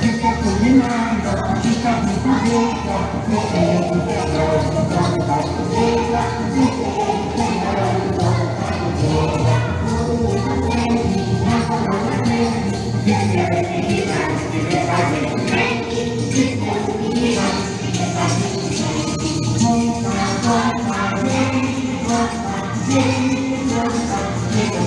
Wszyscy pominają i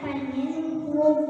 para mesmo o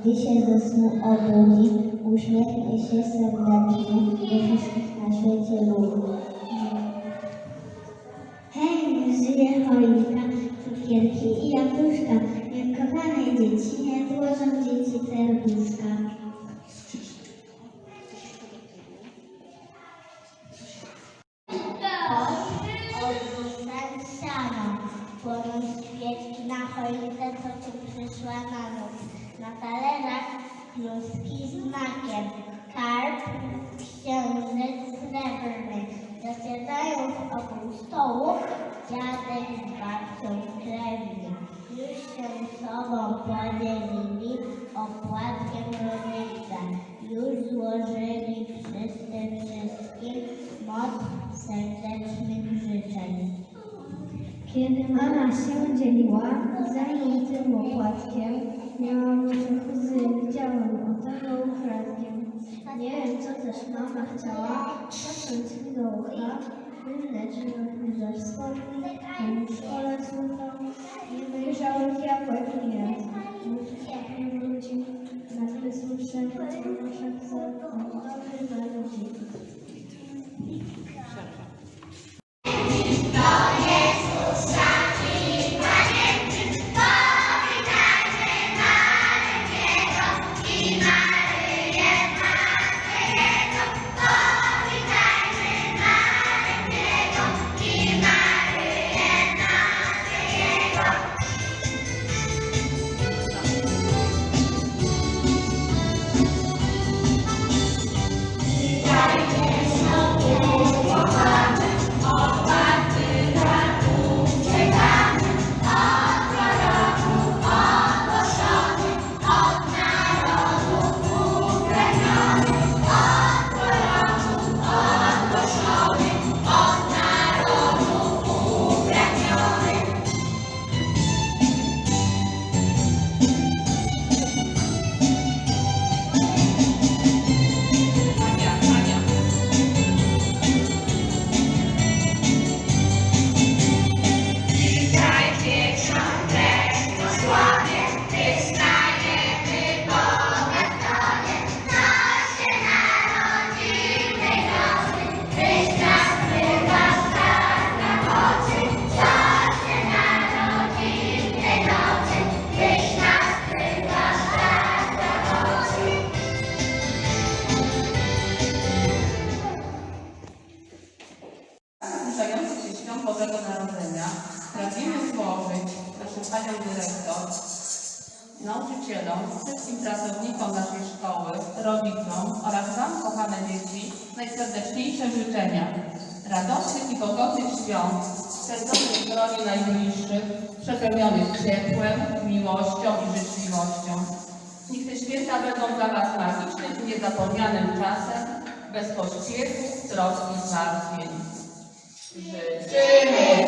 gdy się ze snu obudzi, uśmiechnie się serdecznie do wszystkich na świecie ludzi. Hej, żyje choinka, cukierki i jabłuszka, jak kochane dzieci, nie złożą dzieci serduszka. Płoną świeczki na choince, co tu przyszła na noc. Na talerzach kluski z makiem, karp, księżyc srebrny. Zasiadają w obu stołu dziadek z babcią krewni. Już się sobą podzielili opłatkiem rodzice. Już złożyli wszyscy wszystkim moc serdecznych życzeń. Kiedy mama się dzieliła, zanim tym opłatkiem, miałam łzy, widziałam otoczą frazkiem. Nie wiem, co też mama chciała, patrząc mi do ucha, lecz że wspomni, w szkole słyszał, nie wyjrzałem jabłek nie nauczycielom, wszystkim pracownikom naszej szkoły, rodzicom oraz Wam, kochane dzieci, najserdeczniejsze życzenia radosnych i pogodnych świąt, spędzonych w gronie najbliższych, przepełnionych ciepłem, miłością i życzliwością. Niech te święta będą dla Was magicznym i niezapomnianym czasem, bez pośpiechu, troski i zmartwień. Życzymy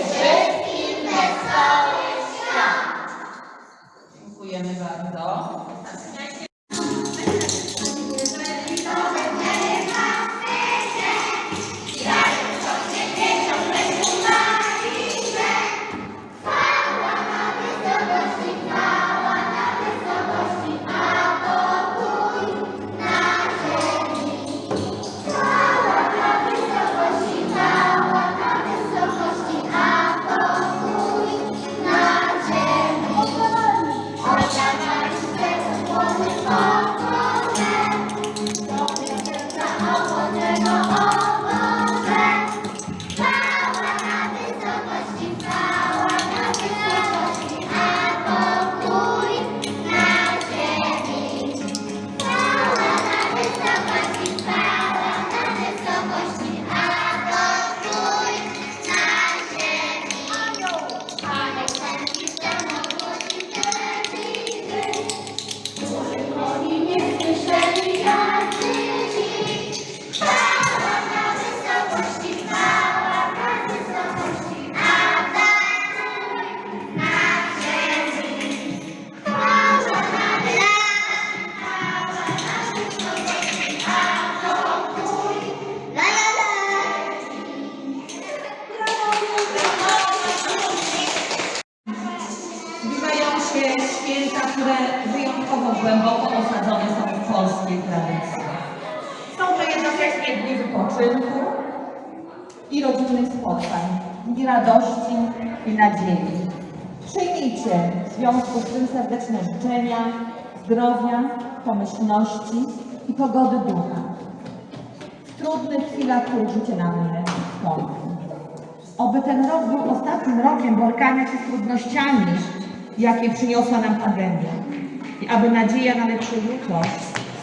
się święta, które wyjątkowo głęboko osadzone są w polskiej tradycji. Są to jednocześnie dni wypoczynku i rodzinnych spotkań, dni radości i nadziei. Przyjmijcie w związku z tym serdeczne życzenia, zdrowia, pomyślności i pogody ducha. W trudnych chwilach, w których życie nam nie wstąpi. Oby ten rok był ostatnim rokiem borykania się z trudnościami, jakie przyniosła nam pandemia. I aby nadzieja na lepsze jutro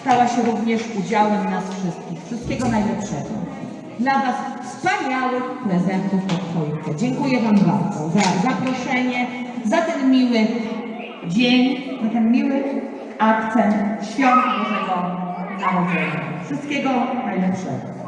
stała się również udziałem nas wszystkich. Wszystkiego najlepszego. Dla Was wspaniałych prezentów pod choinkę. Dziękuję Wam bardzo za zaproszenie, za ten miły dzień, za ten miły akcent świąt Bożego Narodzenia. Wszystkiego najlepszego.